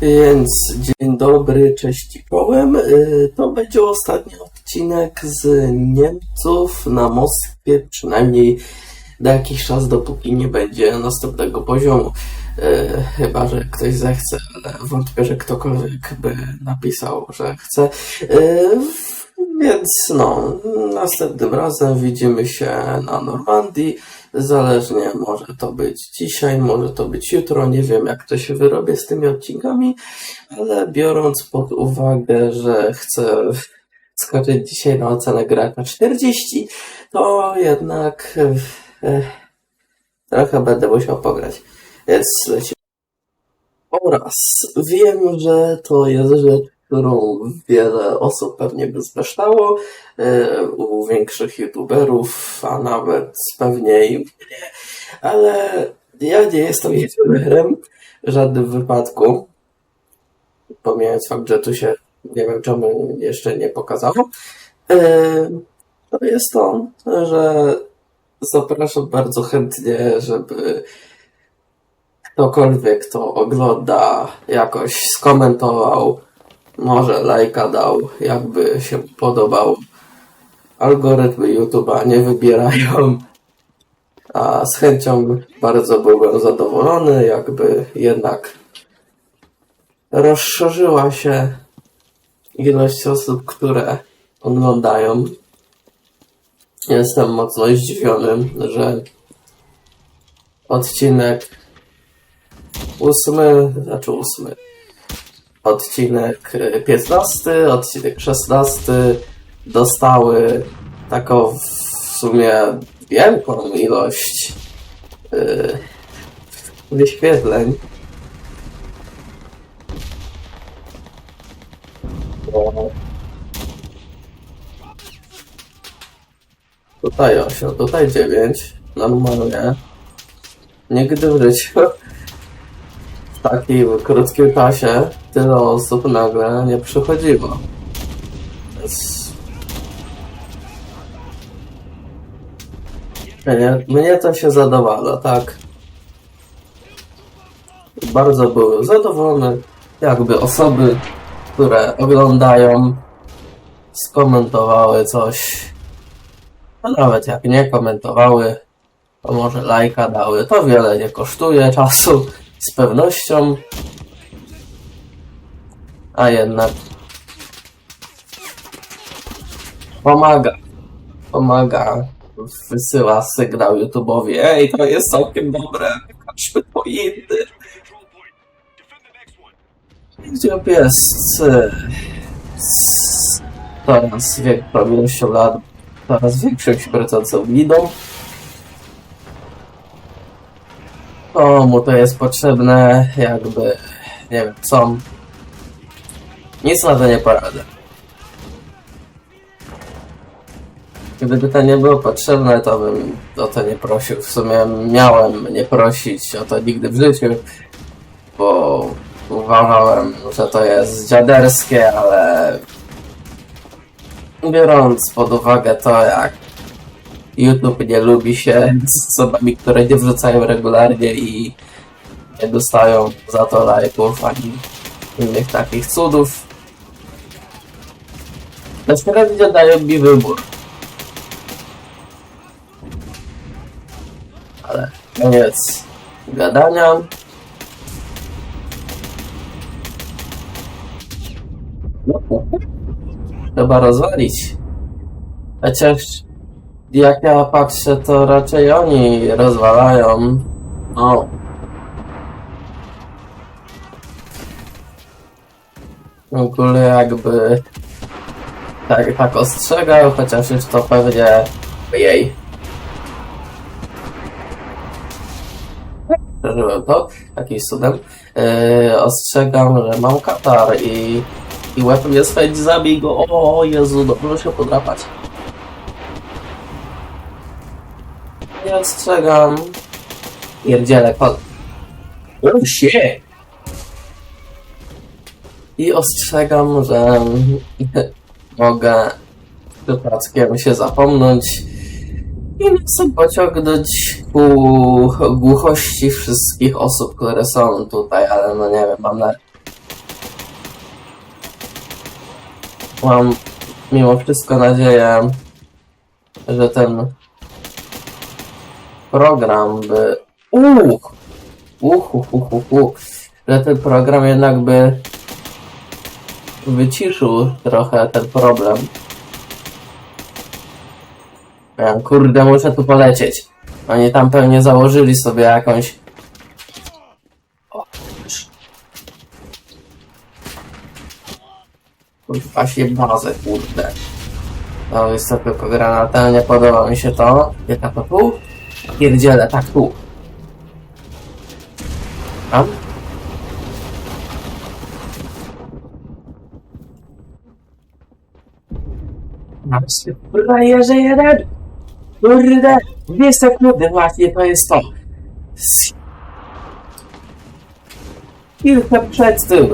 Więc dzień dobry, cześć i czołem. Y, To będzie ostatni odcinek z Niemców na Moskwie, przynajmniej na jakiś czas, dopóki nie będzie następnego poziomu. Y, Chyba, że ktoś zechce, ale wątpię, że ktokolwiek by napisał, że chce. Y, Więc no, następnym razem widzimy się na Normandii. Zależnie może to być dzisiaj, może to być jutro, nie wiem jak to się wyrobię z tymi odcinkami, ale biorąc pod uwagę, że chcę skoczyć dzisiaj na ocenę gracza 40, to jednak e, trochę będę musiał pograć, więc lecimy. Oraz wiem, że to jest rzecz, którą wiele osób pewnie by zbeształo, e, u większych youtuberów, a nawet pewnie i mnie, ale ja nie jestem youtuberem w żadnym wypadku, pomijając fakt, że tu się nie wiem czemu jeszcze nie pokazało. E, To jest to, że zapraszam bardzo chętnie, żeby ktokolwiek to ogląda jakoś skomentował, może lajka dał, jakby się podobał. Algorytmy YouTube'a nie wybierają, a z chęcią bardzo byłbym zadowolony, jakby jednak rozszerzyła się ilość osób, które oglądają. Jestem mocno zdziwiony, że odcinek ósmy, znaczy ósmy, odcinek e, 15, odcinek 16 dostały taką w sumie wielką ilość yy, wyświetleń. Tutaj 8, tutaj 9, normalnie. Nigdy w życiu takim krótkim czasie tyle osób nagle nie przychodziło. Więc... Mnie, mnie to się zadowala, tak. Bardzo byłem zadowolony, jakby osoby, które oglądają, skomentowały coś, a nawet jak nie komentowały, to może lajka dały. To wiele nie kosztuje czasu, z pewnością. A jednak pomaga. Pomaga. Wysyła sygnał YouTube'owi. Ej, to jest całkiem dobre. Chodźmy po inny. Gdzie pies e, z coraz większą ilością lat, coraz większą śmiercącą miną. Komu to jest potrzebne, jakby, nie wiem, co. Nic na to nie poradzę. Gdyby to nie było potrzebne, to bym o to nie prosił. W sumie miałem nie prosić o to nigdy w życiu, bo uważałem, że to jest dziaderskie, ale biorąc pod uwagę to, jak YouTube nie lubi się z osobami, które nie wrzucają regularnie i nie dostają za to lajków ani innych takich cudów. Bezpośrednio dają mi wybór. Ale koniec gadania. Trzeba rozwalić. Chociaż jak ja patrzę, to raczej oni rozwalają. O. W ogóle jakby tak, tak ostrzegał, chociaż już to pewnie jej. Przeżyłem to jakimś cudem. Yy, ostrzegam, że mam katar i, i łeb mnie swędzi, zabij go. O Jezu, dobrze się podrapać. ostrzegam. Pierdziele, kod. Oh shit! I ostrzegam, że mogę przypadkiem się zapomnąć i mocno pociągnąć ku głuchości wszystkich osób, które są tutaj, ale no nie wiem, mam na... Mam mimo wszystko nadzieję, że ten program by... Uch! Uch, uch, uch, uch, uch. Że ten program jednak by wyciszył trochę ten problem. Ja, kurde, muszę tu polecieć. Oni tam pewnie założyli sobie jakąś... Kurwa się bazę, kurde. No jest to tylko granata, nie podoba mi się to. Tak to tu? Pierdziele, tak tu. Tam? Frajerze jeden! Kurde! Dwie sekundy właśnie to jest to. Chwilkę przed tym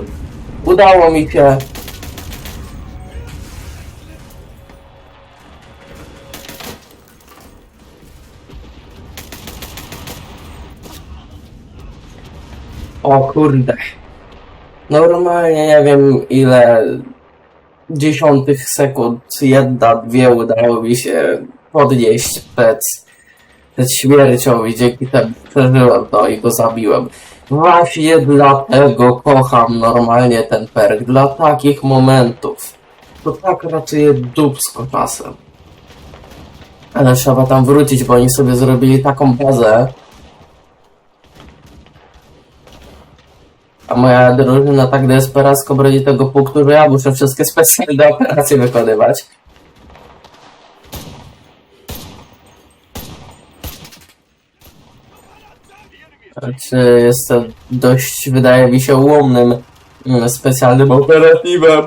udało mi się O kurde. Normalnie nie wiem ile dziesiątych sekund, jedna, dwie udało mi się podnieść przed, przed śmiercią i dzięki temu przeżyłem to i go zabiłem. Właśnie dlatego kocham normalnie ten perk, dla takich momentów. To tak ratuje dupsko czasem. Ale trzeba tam wrócić, bo oni sobie zrobili taką bazę, A moja drużyna tak desperacko broni tego punktu, że ja muszę wszystkie specjalne operacje wykonywać. Znaczy, jestem dość, wydaje mi się, ułomnym mm, specjalnym operatywem.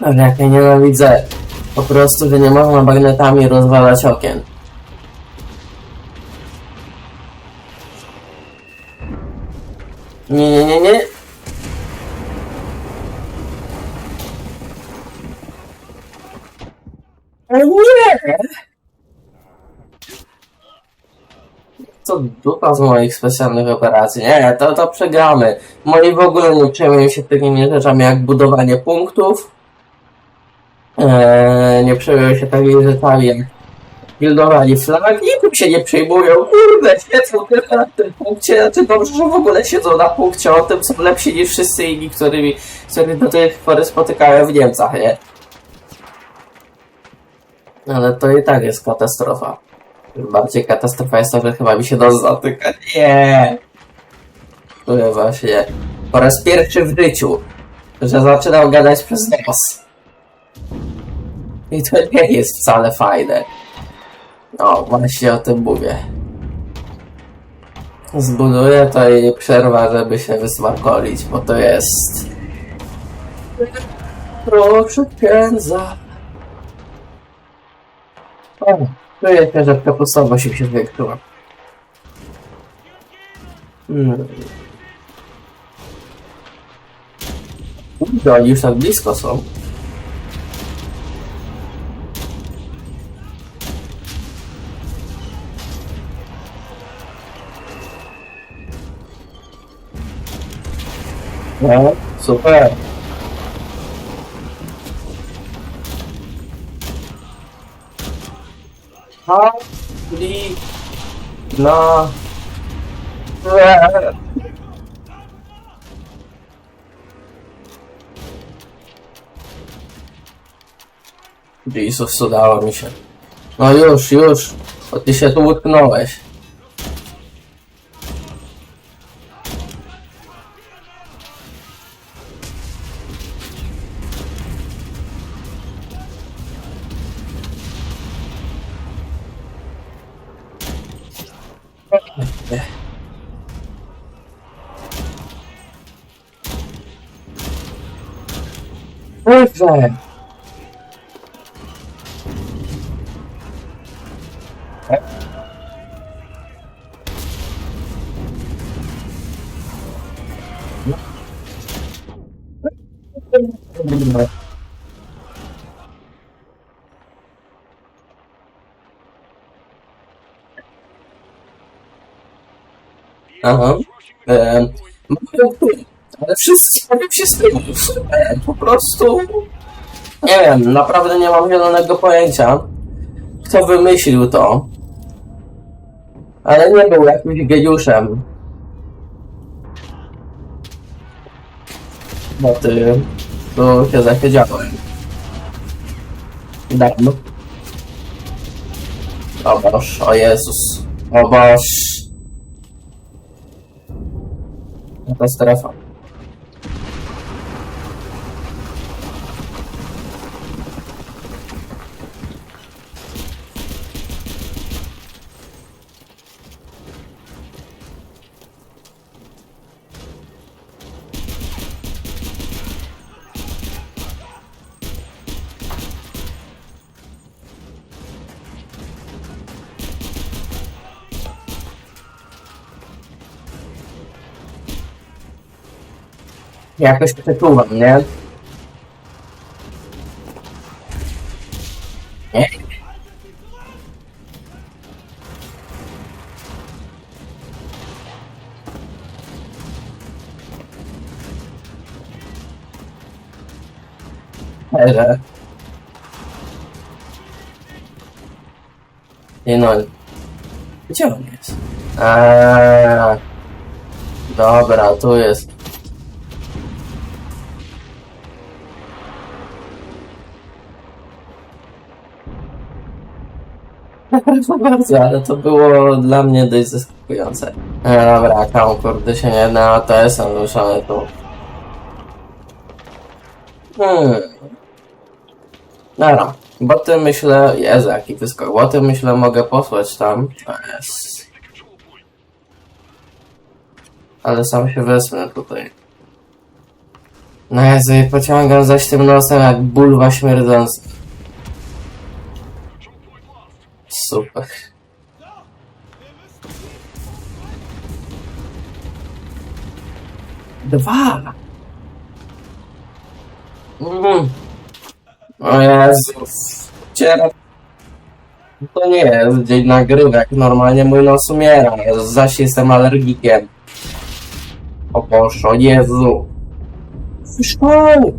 Ale jak ja nienawidzę po prostu, że nie można magnetami rozwalać okien. Nie, nie, nie, nie. O nie! Co dupa z moich specjalnych operacji? Nie, to, to przegramy. Moi w ogóle nie przejmują się takimi rzeczami jak budowanie punktów. Eee, nie przejmują się takimi rzeczami jak buildowanie flag tym się nie przejmują. Kurde, siedzą tylko na tym punkcie, znaczy dobrze, że w ogóle siedzą na punkcie, o tym są lepsi niż wszyscy inni, którymi, których do tej pory spotykałem w Niemcach, nie? Ale to i tak jest katastrofa. Bardziej katastrofa jest to, że chyba mi się nos zatyka. Nie! Ja właśnie po raz pierwszy w życiu, że zaczynam gadać przez nos. I to nie jest wcale fajne. O, właśnie o tym mówię. Zbuduję to i przerwa, żeby się wysmakolić, bo to jest... Proszę księdza. O, czuję się, że kapustowość mi się zwiększyła. Hmm. Kurde, już tak blisko są. No, super. Hali na Jezus, udało mi się. No już, już. Bo ty się tu utknąłeś. Kurczę. Aha. Ehm, punkty. Ale wszyscy tym super, po prostu... Nie wiem, naprawdę nie mam zielonego pojęcia, kto wymyślił to. Ale nie był jakimś geniuszem. Bo ty tu się zasiedziałem. Dam. O Boż, o Jezus. O Boż. To strefa. Jakoś przeczuwam, nie? Nie. Ale... Nie no... Gdzie on jest? Eee, dobra, tu jest. Bardzo, ale to było dla mnie dość zaskakujące. E, dobra, Concord się nie to jest ruszone tu. Hmm. Dobra, bo ty myślę, Jezu, jaki wyskok, bo ty myślę mogę posłać tam. Jest. Ale sam się wesnę tutaj. No Jezu, i pociągam zaś tym nosem jak bulwa śmierdząca. Super. Dwa. Mm. O Jezus. Ciera. To nie jest dzień nagrywek. Normalnie mój nos umiera. Jezu, Zaś jestem alergikiem. O Boże, o Jezu. Szkoły.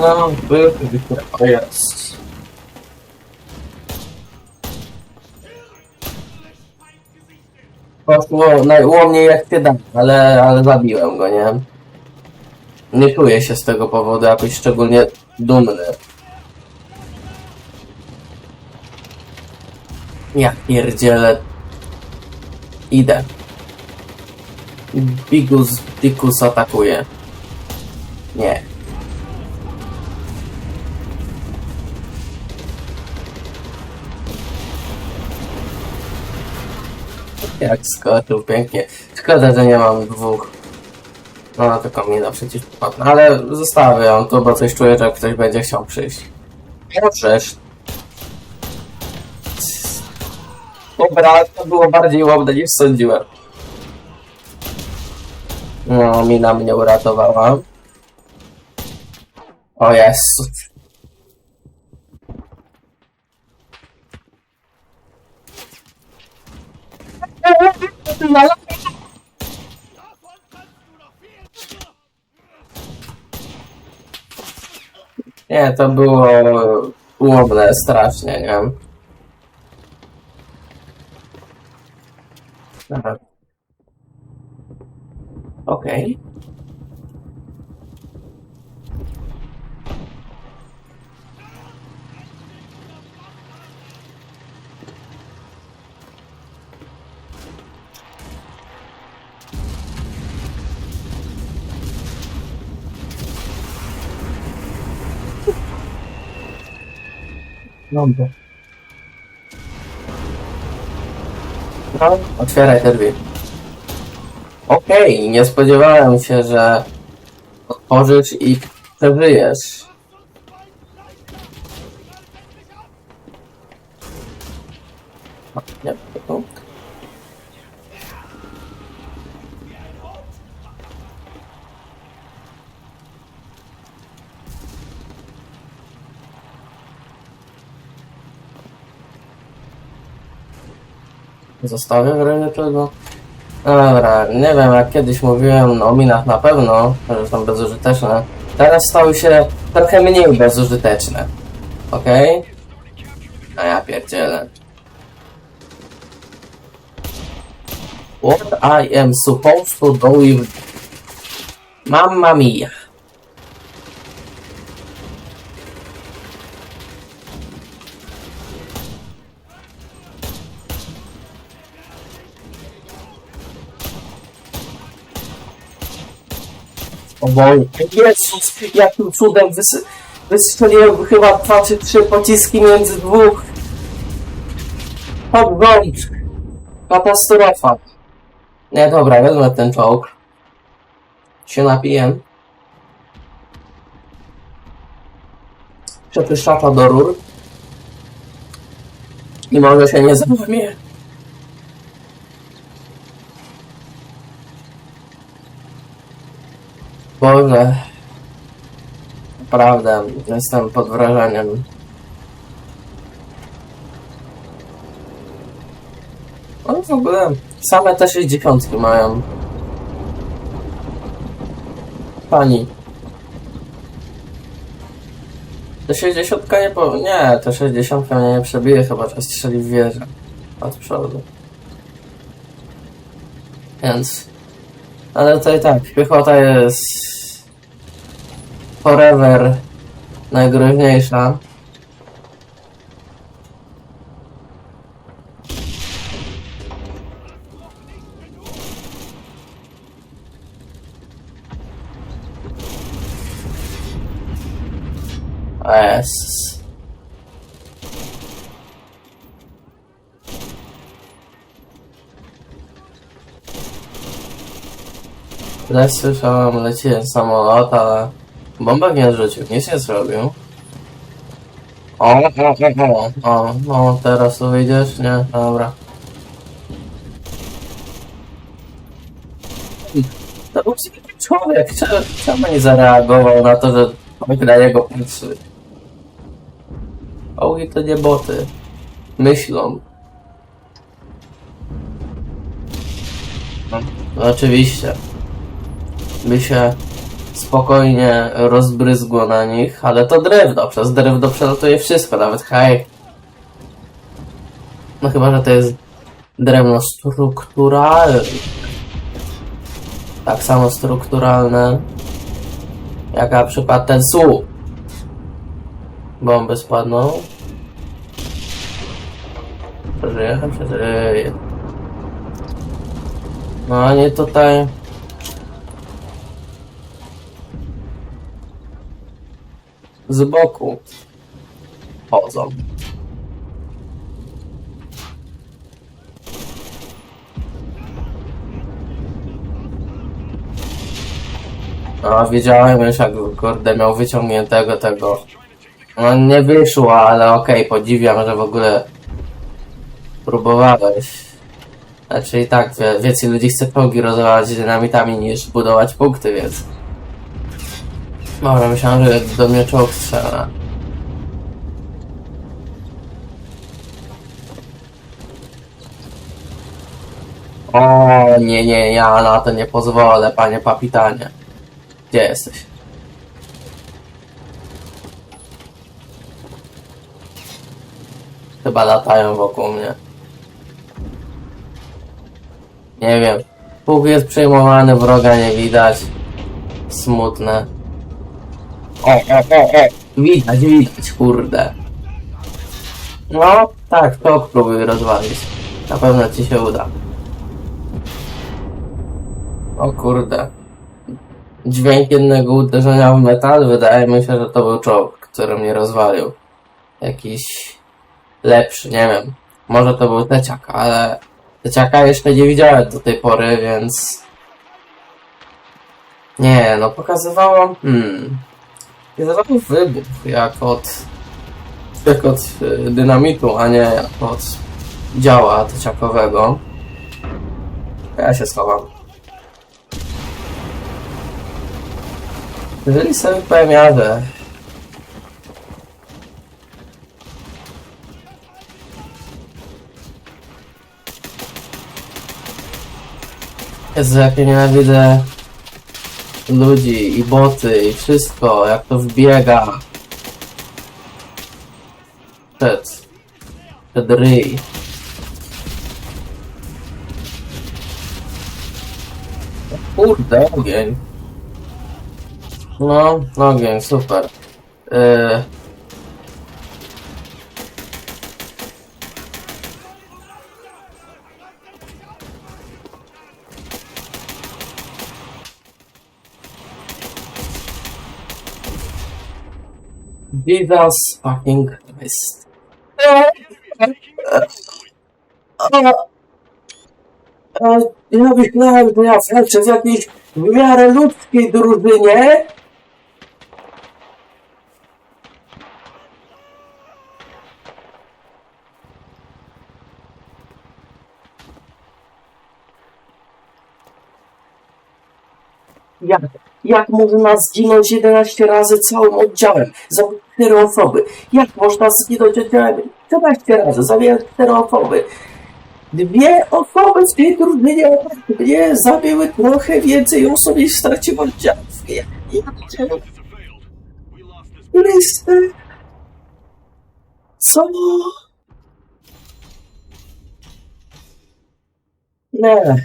No, był O jest. Poszło najłomniej jak się da, ale, ale zabiłem go, nie? Nie czuję się z tego powodu jakoś szczególnie dumny. Ja pierdzielę. Idę. Bigus Dikus atakuje. Nie. Jak skoczył pięknie. Szkoda, że nie mam dwóch. No, tylko mi na przecież no, ale zostawię ją tu, bo coś czuję, że ktoś będzie chciał przyjść. No przecież. Dobra, to było bardziej łobne niż sądziłem. No, mina mnie uratowała. O Jezu. Nie, to było ułomne strasznie, nie? Dobra. Okej. Dobra. No, otwieraj te drzwi. Okej, nie spodziewałem się, że otworzysz i przeżyjesz. Nie, to. Zostawię w razie czego. Dobra, nie wiem, jak kiedyś mówiłem o minach na pewno, że są bezużyteczne. Teraz stały się trochę mniej bezużyteczne. Okej? A ja pierdzielę. What I am supposed to do with... Mamma mia. O Boże, Jezus, jakim cudem wys wystrzeliłem chyba dwa czy trzy pociski między dwóch. Rząd. Katastrofa. Nie, dobra, wezmę ten czołg. Się napiję. Przepyszczata do rur. I może się nie załamie. Boże. Naprawdę, jestem pod wrażeniem. One w ogóle same te 60 mają. Pani. Te 60 nie po... Nie, te 60 mnie nie przebije, chyba że strzeli w wieżę. Od przodu. Więc... Ale to i tak, piechota jest... Forever najgroźniejsza. Jezus. Źle słyszałem, leciłem samolot, ale nie rzucił, nic nie zrobił. O, o, o, o, no teraz tu wyjdziesz? Nie, dobra. To był człowiek, czemu, nie zareagował na to, że na niego patrzy? Ogi to nie boty. Myślą. No, oczywiście. By się spokojnie rozbryzgło na nich, ale to drewno. Przez drewno przelatuje wszystko, nawet haj. No chyba, że to jest drewno strukturalne. Tak samo strukturalne, jak na przykład ten słup. Bomby spadną. Przeżyję, przeżyję. No oni tutaj... Z boku chodzą. A wiedziałem już jak kurde miał wyciągniętego tego. No nie wyszło, ale okej, podziwiam, że w ogóle próbowałeś. Znaczy i tak, więcej ludzi chce progi rozwalać dynamitami niż budować punkty, więc... Dobra, myślałem, że do mnie czołg strzela. O nie, nie, ja na to nie pozwolę, panie papitanie. Gdzie jesteś? Chyba latają wokół mnie. Nie wiem. Puch jest przejmowany, wroga nie widać. Smutne. O, o, o, o. Widać, widać, kurde. No, tak, to próbuj rozwalić. Na pewno ci się uda. O kurde. Dźwięk jednego uderzenia w metal, wydaje mi się, że to był czołg, który mnie rozwalił. Jakiś lepszy, nie wiem. Może to był teciak, ale teciaka jeszcze nie widziałem do tej pory, więc... Nie, no pokazywało... Hmm... Pokazywało wybuch, jak od... Jak od y, dynamitu, a nie od działa teciakowego. Ja się schowam. Jeżeli sobie powiem jadę, Jezu, jak ja nienawidzę ludzi i boty i wszystko, jak to wbiega. Przed. Przed ryj. Kurde, ogień. No, ogień, super. Yy, Jesus fucking Christ. Ja myślałem, że ja walczę w jakiejś w miarę ludzkiej drużynie. Jak, jak można zginąć 11 razy całym oddziałem? 4 osoby. Jak można zginąć oddziałem 14 razy? Zabijać 4 osoby. Dwie osoby w tej drużynie mnie zabiły trochę więcej osób niż ja, ja, Listy. Co? Nie.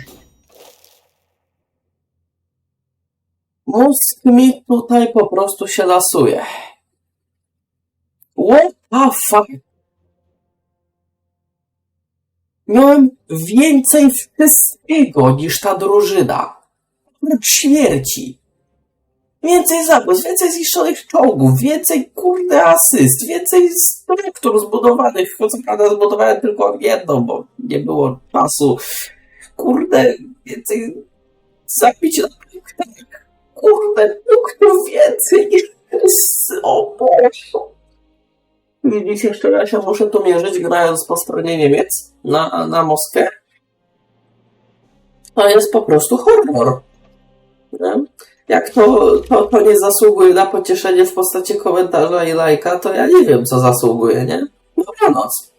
Mózg mi tutaj po prostu się lasuje. What the fuck? Miałem więcej wszystkiego niż ta drużyna. Oprócz śmierci. Więcej zabójstw, więcej zniszczonych czołgów, więcej kurde asyst, więcej struktur zbudowanych. Co prawda zbudowałem tylko jedną, bo nie było czasu. Kurde, więcej zabić na punktach. Kurde, punktów więcej niż o Boże. Widzicie, jeszcze ja się muszę tu mierzyć, grając po stronie Niemiec na, na Moskę. To jest po prostu horror. Nie? Jak to, to, to nie zasługuje na pocieszenie w postaci komentarza i lajka, to ja nie wiem, co zasługuje, nie? Dobranoc.